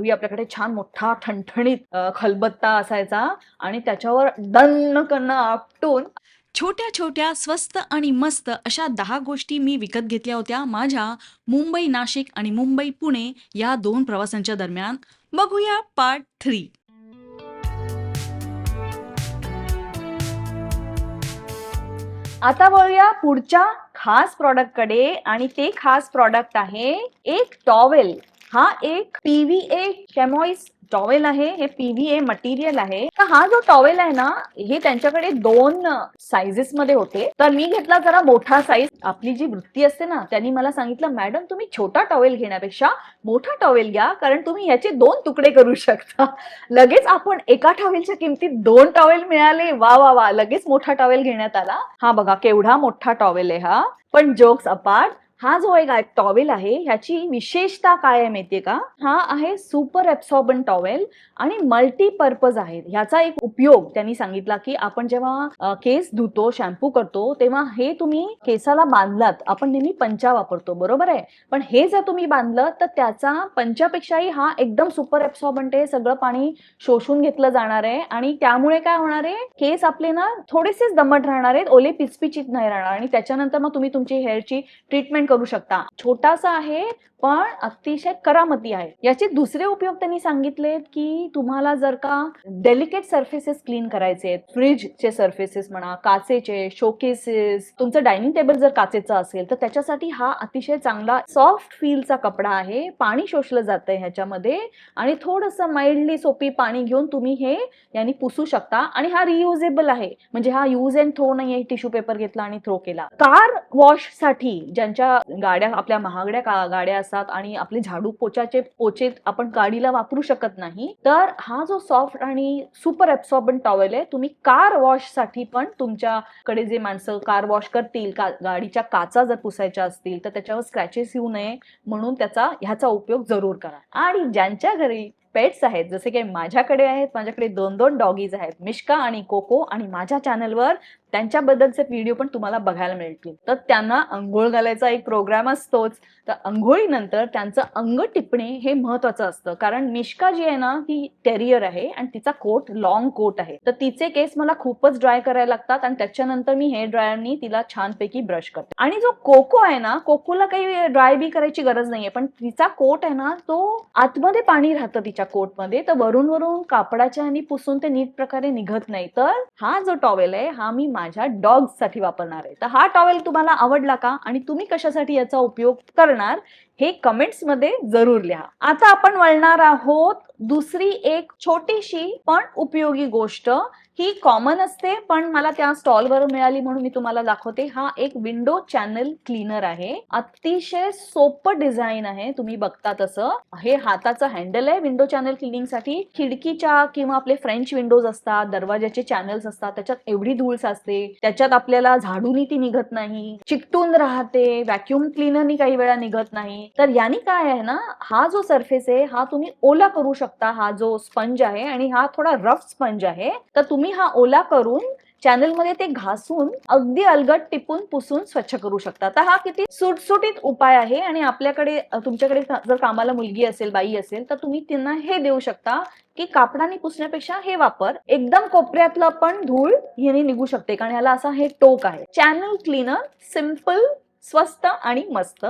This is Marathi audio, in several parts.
पूर्वी आपल्याकडे छान मोठा ठणठणीत खलबत्ता असायचा आणि त्याच्यावर डन्न करणं आपटून छोट्या छोट्या स्वस्त आणि मस्त अशा दहा गोष्टी मी विकत घेतल्या होत्या माझ्या मुंबई नाशिक आणि मुंबई पुणे या दोन प्रवासांच्या दरम्यान. बघूया पार्ट थ्री आता वळूया पुढच्या खास प्रॉडक्टकडे आणि ते खास प्रॉडक्ट आहे एक टॉवेल हा एक पीव्हीए कॅमॉइस टॉवेल आहे हे पीव्हीए मटेरियल आहे. तर हा जो टॉवेल आहे ना हे त्यांच्याकडे दोन साइजेस मध्ये होते. तर मी घेतला जरा मोठा साईज आपली जी वृत्ती असते ना त्यांनी मला सांगितलं मॅडम तुम्ही छोटा टॉवेल घेण्यापेक्षा मोठा टॉवेल घ्या कारण तुम्ही याचे दोन तुकडे करू शकता. लगेच आपण एका टॉवेलच्या किमतीत दोन टॉवेल मिळाले. वा वा वा लगेच मोठा टॉवेल घेण्यात आला. हा बघा केवढा मोठा टॉवेल आहे हा. पण जोक्स अपार्ट हा जो एक टॉवेल आहे ह्याची विशेषता काय आहे माहितीये का? हा आहे सुपर एब्सॉर्बन टॉवेल आणि मल्टीपर्पज आहे ह्याचा एक उपयोग त्यांनी सांगितला की आपण जेव्हा केस धुतो शॅम्पू करतो तेव्हा हे तुम्ही केसाला बांधलात आपण नेहमी पंचा वापरतो बरोबर आहे? पण हे जर तुम्ही बांधलं तर त्याचा पंचापेक्षाही हा एकदम सुपर एब्सॉर्बंट आहे सगळं पाणी शोषून घेतलं जाणार आहे आणि त्यामुळे काय होणार आहे? केस आपले ना थोडेसेच दमट राहणार आहेत ओले पिचपिचित नाही राहणार आणि त्याच्यानंतर मग तुम्ही तुमची हेअरची ट्रीटमेंट करू शकता. छोटासा आहे पण अतिशय करामती आहे. याचे दुसरे उपयोग त्यांनी सांगितलेत की तुम्हाला जर का डेलिकेट सर्फेसेस क्लीन करायचे आहेत फ्रीजचे सर्फेसेस म्हणा काचेचे शोकेसेस तुमचं डायनिंग टेबल जर काचेचं असेल तर त्याच्यासाठी हा अतिशय चांगला सॉफ्ट फीलचा कपडा आहे. पाणी शोषलं जातं ह्याच्यामध्ये आणि थोडंसं माइल्डली सोपी पाणी घेऊन तुम्ही हे यांनी पुसू शकता. आणि हा रियुजेबल आहे. म्हणजे हा यूज अँड थ्रो नाही टिश्यू पेपर घेतला आणि थ्रो केला. कार वॉशसाठी ज्यांच्या गाड्या आपल्या महागड्या गाड्या असतात आणि आपले झाडू पोचाचे पोचे आपण गाडीला वापरू शकत नाही तर हा जो सॉफ्ट आणि सुपर ऍब्सॉर्बंट टॉवेल आहे तुम्ही कार वॉशसाठी पण तुमच्याकडे जे माणसं कार वॉश करतील का गाडीच्या काचा जर पुसायच्या असतील तर त्याच्यावर स्क्रॅचेस येऊ नये म्हणून त्याचा ह्याचा उपयोग जरूर करा. आणि ज्यांच्या घरी पेट्स आहेत जसे की माझ्याकडे आहेत माझ्याकडे दोन दोन डॉगीज आहेत मिश्का आणि कोको आणि माझ्या चॅनलवर त्यांच्याबद्दलचे व्हिडिओ पण तुम्हाला बघायला मिळतील. तर त्यांना अंघोळ घालायचा एक प्रोग्राम असतोच. तर अंघोळीनंतर त्यांचं अंग टिपणे हे महत्वाचं असतं. कारण मिश्का जी आहे ना ती टेरियर आहे आणि तिचा कोट लॉंग कोट आहे. तर तिचे केस मला खूपच ड्राय करायला लागतात आणि त्याच्यानंतर मी हेअर ड्रायरनी तिला छानपैकी ब्रश करते. आणि जो कोको आहे ना कोकोला काही ड्राय बी करायची गरज नाहीये. पण तिचा कोट आहे ना तो आतमध्ये पाणी राहतं तिच्या कोटमध्ये तर वरून वरून कापडाच्या आणि पुसून ते नीट प्रकारे निघत नाही. तर हा जो टॉवेल आहे हा मी माझ्या डॉग्ससाठी साठी वापरणार आहे. तर हा टॉवेल तुम्हाला आवडला का आणि तुम्ही कशासाठी याचा उपयोग करणार हे कमेंट्समध्ये जरूर लिहा. आता आपण वळणार आहोत दुसरी एक छोटीशी पण उपयोगी गोष्ट ही कॉमन असते पण मला त्या स्टॉलवर मिळाली म्हणून मी तुम्हाला दाखवते. हा एक विंडो चॅनल क्लीनर आहे. अतिशय सोपं डिझाईन आहे. तुम्ही बघता तसं. हे हाताचं हँडल आहे विंडो चॅनल क्लिनिंगसाठी. खिडकीच्या किंवा आपले फ्रेंच विंडोज असतात दरवाजाचे चॅनल्स असतात त्याच्यात एवढी धूळ साचते. त्याच्यात आपल्याला झाडूनी ती निघत नाही. चिकटून राहते. व्हॅक्युम क्लीनरनी काही वेळा निघत नाही. तर यांनी काय आहे ना हा जो सरफेस आहे हा तुम्ही ओला करू शकता. हा जो स्पंज आहे आणि हा थोडा रफ स्पंज आहे. तर तुम्ही हा ओला करून चॅनलमध्ये ते घासून अगदी अलगट टिपून पुसून स्वच्छ करू शकता तर हा किती सुटसुटीत उपाय आहे आणि आपल्याकडे तुमच्याकडे जर कामाला मुलगी असेल बाई असेल तर तुम्ही त्यांना हे देऊ शकता की कापडाने पुसण्यापेक्षा हे वापर. एकदम कोपऱ्यातलं पण धूळ ह्याने निघू शकते कारण ह्याला असा हे टोक आहे. चॅनल क्लीनर सिंपल स्वस्त आणि मस्त.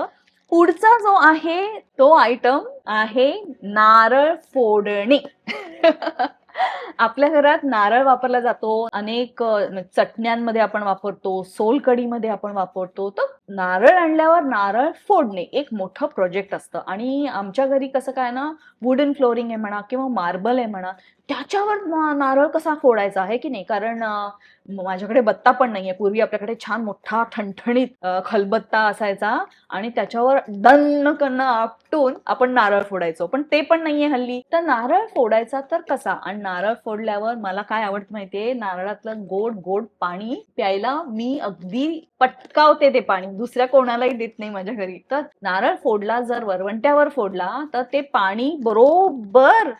पुढचा जो आहे तो आयटम आहे नारळ फोडणे. आपल्या घरात नारळ वापरला जातो. अनेक चटण्यांमध्ये आपण वापरतो सोलकढीमध्ये आपण वापरतो. तर नारळ आणल्यावर नारळ फोडणे एक मोठं प्रोजेक्ट असतं. आणि आमच्या घरी कसं काय ना वुडन फ्लोरिंग आहे म्हणा किंवा मार्बल आहे म्हणा त्याच्यावर नारळ कसा फोडायचा आहे की नाही? कारण माझ्याकडे बत्ता पण नाहीये. पूर्वी आपल्याकडे छान मोठा ठणठणीत खलबत्ता असायचा आणि त्याच्यावर दन्न करणं आपटून आपण नारळ फोडायचो. पण ते पण नाहीये हल्ली. तर नारळ फोडायचा तर कसा? आणि नारळ फोडल्यावर मला काय आवडत माहितीये? नारळातलं गोड गोड पाणी प्यायला मी अगदी पटकावते ते पाणी. दुसऱ्या कोणालाही देत नाही माझ्या घरी. तर नारळ फोडला जर वरवंट्यावर फोडला तर ते पाणी बरोबर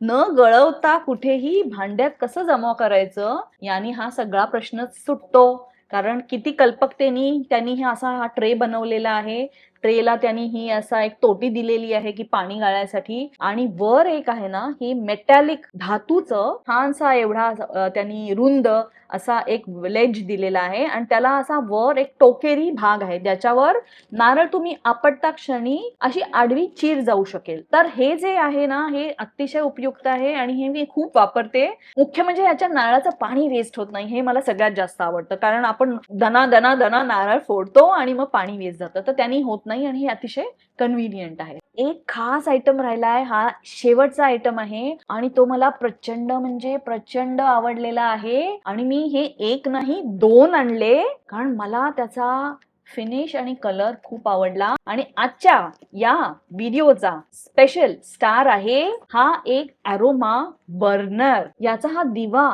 न गळवता कुठेही भांड्यात कसं जमा करायचं याने हा सगळा प्रश्नच सुटतो. कारण किती कल्पकतेनी त्यांनी हा असा हा ट्रे बनवलेला आहे. ट्रेला त्यांनी ही असा एक तोटी दिलेली आहे की पाणी गाळण्यासाठी आणि वर एक आहे ना ही मेटॅलिक धातूचं छानसा एवढा त्यांनी रुंद असा एक लेज दिलेला आहे. आणि त्याला असा वर एक टोकेरी भाग आहे. ज्याच्यावर नारळ तुम्ही आपटता क्षणी अशी आडवी चीर जाऊ शकेल. तर हे जे आहे ना हे अतिशय उपयुक्त आहे आणि हे मी खूप वापरते. मुख्य म्हणजे ह्याच्या नारळाचं पाणी वेस्ट होत नाही हे मला सगळ्यात जास्त आवडतं. कारण आपण दना दना दना नारळ फोडतो आणि मग पाणी वेस्ट जातं. तर त्यांनी होत नाही आणि हे अतिशय कन्व्हिनियंट आहे. एक खास आयटम राहिलाय हा शेवटचा आयटम आहे आणि तो मला प्रचंड म्हणजे प्रचंड आवडलेला आहे आणि मी हे एक नाही दोन आणले कारण मला त्याचा फिनिश आणि कलर खूप आवडला आणि आजच्या या व्हिडिओचा स्पेशल स्टार आहे हा एक अरोमा बर्नर याचा हा दिवा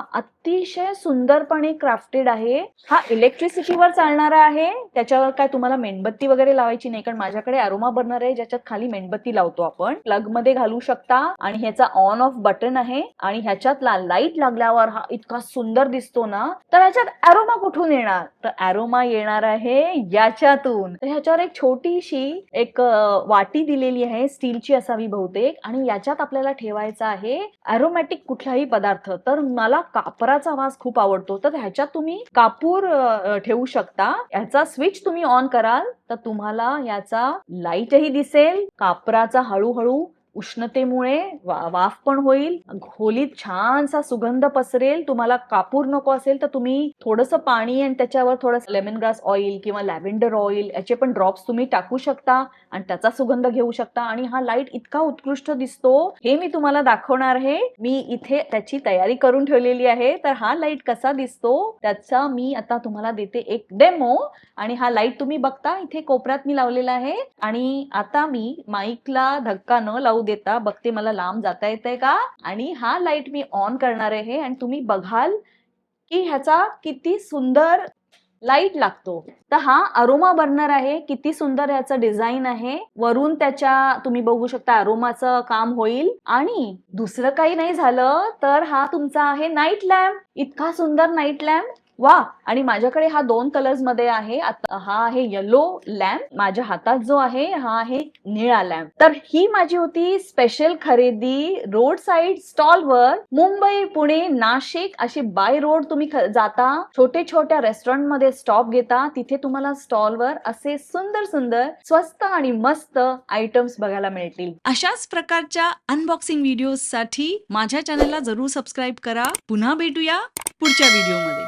अतिशय सुंदरपणे क्राफ्टेड आहे. हा इलेक्ट्रिसिटीवर चालणारा आहे. त्याच्यावर काय तुम्हाला मेणबत्ती वगैरे लावायची नाही कारण माझ्याकडे अरोमा बर्नर आहे ज्याच्यात खाली मेणबत्ती लावतो आपण. प्लगमध्ये घालू शकता. आणि ह्याचा ऑन ऑफ बटन आहे. आणि ह्याच्यात लाइट लागल्यावर हा इतका सुंदर दिसतो ना तर ह्याच्यात अरोमा कुठून येणार? तर अरोमा येणार आहे याच्यातून. तर ह्याच्यावर एक छोटीशी एक वाटी दिलेली आहे स्टीलची असावी बहुतेक. आणि याच्यात आपल्याला ठेवायचा आहे अरोमॅटिक कुठलाही पदार्थ. तर मला कापराचा वास खूप आवडतो. तर ह्याच्यात तुम्ही कापूर ठेवू शकता. ह्याचा स्विच तुम्ही ऑन कराल तर तुम्हाला याचा लाईटही दिसेल कापराचा हळूहळू उष्णतेमुळे वा- वाफ पण होईल. खोलीत छानसा सुगंध पसरेल. तुम्हाला कापूर नको असेल तर तुम्ही थोडंसं पाणी आणि त्याच्यावर थोडंसं लेमन ग्रास ऑइल किंवा लॅव्हेंडर ऑइल याचे पण ड्रॉप्स तुम्ही टाकू शकता आणि त्याचा सुगंध घेऊ शकता. आणि हा लाइट इतका उत्कृष्ट दिसतो. हे मी तुम्हाला दाखवणार आहे. मी इथे त्याची तयारी करून ठेवलेली आहे. तर हा लाइट कसा दिसतो? त्याचा मी आता तुम्हाला देते एक डेमो आणि हा लाइट तुम्ही बघता. इथे कोपऱ्यात मी लावलेला आहे. आणि आता मी माईकला धक्का न लावू देता बघते मला लांब जाता येते का? आणि हा लाइट मी ऑन करणार आहे आणि तुम्ही बघाल की ह्याचा किती सुंदर लाइट लागतो. तर हा अरोमा बर्नर आहे किती सुंदर ह्याचं डिझाईन आहे. वरून त्याच्या तुम्ही बघू शकता अरोमाचं काम होईल. आणि दुसरं काही नाही झालं तर हा तुमचा आहे नाईट लॅम्प इतका सुंदर नाईट लॅम्प वा आणि माझ्याकडे हा दोन कलर्समध्ये आहे. हा आहे येलो लॅम्प माझ्या हातात जो आहे हा आहे निळा लॅम्प तर ही माझी होती स्पेशल खरेदी रोड साईड स्टॉलवर मुंबई पुणे नाशिक अशी बाय रोड तुम्ही जाता. छोटे छोट्या रेस्टॉरंटमध्ये स्टॉप घेता. तिथे तुम्हाला स्टॉलवर असे सुंदर सुंदर स्वस्त आणि मस्त आयटम्स बघायला मिळतील. अशाच प्रकारच्या अनबॉक्सिंग व्हिडिओसाठी माझ्या चॅनलला जरूर सबस्क्राईब करा. पुन्हा भेटूया पुढच्या व्हिडिओमध्ये